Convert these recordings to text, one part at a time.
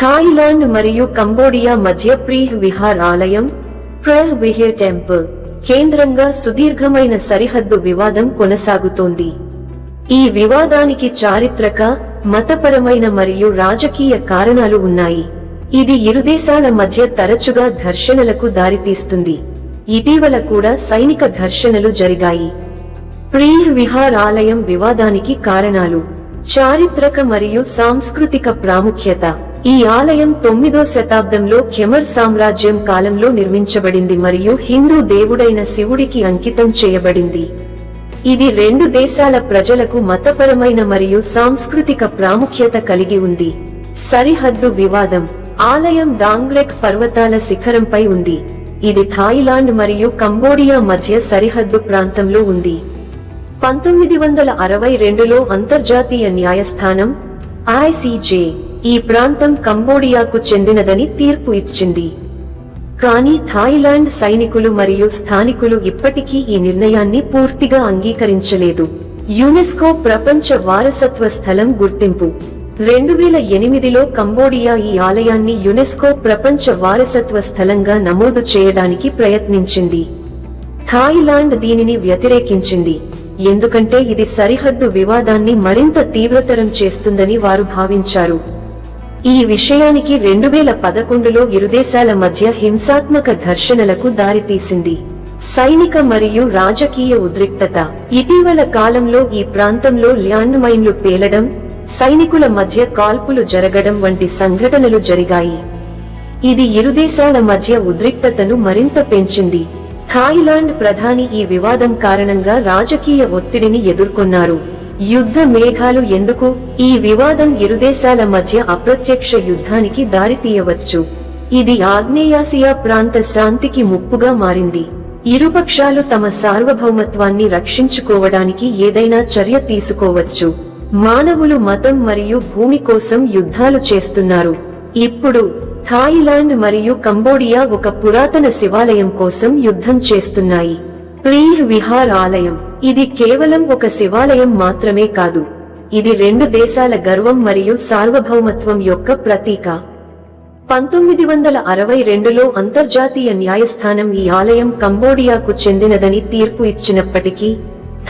Thailand మరియు Cambodia మధ్య ప్రీహ్ విహార్ ఆలయం ప్రహ్ విహే టెంపుల్ కేంద్రంగా సుదీర్ఘమైన సరిహద్దు వివాదం కొనసాగుతోంది ఈ వివాదానికి చారిత్రక మతపరమైన మరియు రాజకీయ కారణాలు ఉన్నాయి ఇది ఇరుదేశాల మధ్య తరచుగా ఘర్షణలకు దారితీస్తుంది ఇటీవల కూడా సైనిక ఘర్షణలు జరిగాయి ప్రీహ్ విహార్ ఆలయం వివాదానికి కారణాలు చారిత్రక మరియు సాంస్కృతిక ప్రాముఖ్యత ఈ ఆలయం తొమ్మిదో శతాబ్దంలో ఖెమర్ సామ్రాజ్యం కాలంలో నిర్మించబడింది మరియు హిందూ దేవుడైన శివుడికి అంకితం చేయబడింది. ఇది రెండు దేశాల ప్రజలకు మతపరమైన మరియు సాంస్కృతిక ప్రాముఖ్యత కలిగి ఉంది. సరిహద్దు వివాదం ఆలయం డాంగ్రెక్ పర్వతాల శిఖరంపై ఉంది. ఇది థాయిలాండ్ మరియు కంబోడియా మధ్య సరిహద్దు ప్రాంతంలో ఉంది. పంతొమ్మిది వందల అరవై రెండులో అంతర్జాతీయ న్యాయస్థానం ఐసీజే ఈ ప్రాంతం కంబోడియాకు చెందినదని తీర్పు ఇచ్చింది. కానీ థాయిలాండ్ సైనికులు మరియు స్థానికులు ఇప్పటికీ ఈ నిర్ణయాన్ని పూర్తిగా అంగీకరించలేదు. యునెస్కో ప్రపంచ వారసత్వ స్థలం గుర్తింపు. రెండు వేల ఎనిమిదిలో కంబోడియా ఈ ఆలయాన్ని యునెస్కో ప్రపంచ వారసత్వ స్థలంగా నమోదు చేయడానికి ప్రయత్నించింది. థాయిలాండ్ దీనిని వ్యతిరేకించింది. ఎందుకంటే ఇది సరిహద్దు వివాదాన్ని మరింత తీవ్రతరం చేస్తుందని వారు భావించారు. ఈ విషయానికి రెండు వేల పదకొండులో ఇరుదేశాల మధ్య హింసాత్మక ఘర్షణలకు దారితీసింది. సైనిక మరియు రాజకీయ ఉద్రిక్తత. ఇటీవల కాలంలో ఈ ప్రాంతంలో ల్యాండ్ మైన్లు పేలడం సైనికుల మధ్య కాల్పులు జరగడం వంటి సంఘటనలు జరిగాయి. ఇది ఇరుదేశాల మధ్య ఉద్రిక్తతను మరింత పెంచింది. థాయిలాండ్ ప్రధాని ఈ వివాదం కారణంగా రాజకీయ ఒత్తిడిని ఎదుర్కొన్నారు. యుద్ధ మేఘాలు ఎందుకు? ఈ వివాదం ఇరుదేశాల మధ్య అప్రత్యక్ష యుద్ధానికి దారితీయవచ్చు ఇది ఆగ్నేయాసియా ప్రాంత శాంతికి ముప్పుగా మారింది. ఇరుపక్షాలు తమ సార్వభౌమత్వాన్ని రక్షించుకోవడానికి ఏదైనా చర్య తీసుకోవచ్చు. మానవులు మతం మరియు భూమి కోసం యుద్ధాలు చేస్తున్నారు. ఇప్పుడు థాయిలాండ్ మరియు కంబోడియా ఒక పురాతన శివాలయం కోసం యుద్ధం చేస్తున్నాయి. ప్రీహ్ విహార్ ఆలయం. ఇది కేవలం ఒక శివాలయం మాత్రమే కాదు. ఇది రెండు దేశాల గర్వం మరియు సార్వభౌమత్వం యొక్క ప్రతీక. పంతొమ్మిది వందల అరవై రెండులో అంతర్జాతీయ న్యాయస్థానం ఈ ఆలయం కంబోడియాకు చెందినదని తీర్పు ఇచ్చినప్పటికీ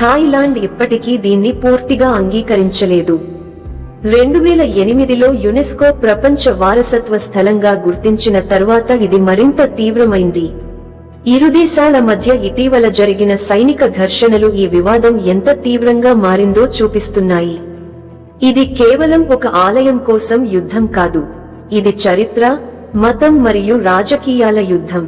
థాయిలాండ్ ఇప్పటికీ దీన్ని పూర్తిగా అంగీకరించలేదు. రెండు వేల ఎనిమిదిలో యునెస్కో ప్రపంచ వారసత్వ స్థలంగా గుర్తించిన తర్వాత ఇది మరింత తీవ్రమైంది. ఇరు దేశాల మధ్య ఇటీవల జరిగిన సైనిక ఘర్షణలు ఈ వివాదం ఎంత తీవ్రంగా మారిందో చూపిస్తున్నాయి. ఇది కేవలం ఒక ఆలయం కోసం యుద్ధం కాదు. ఇది చరిత్ర మతం మరియు రాజకీయాల యుద్ధం.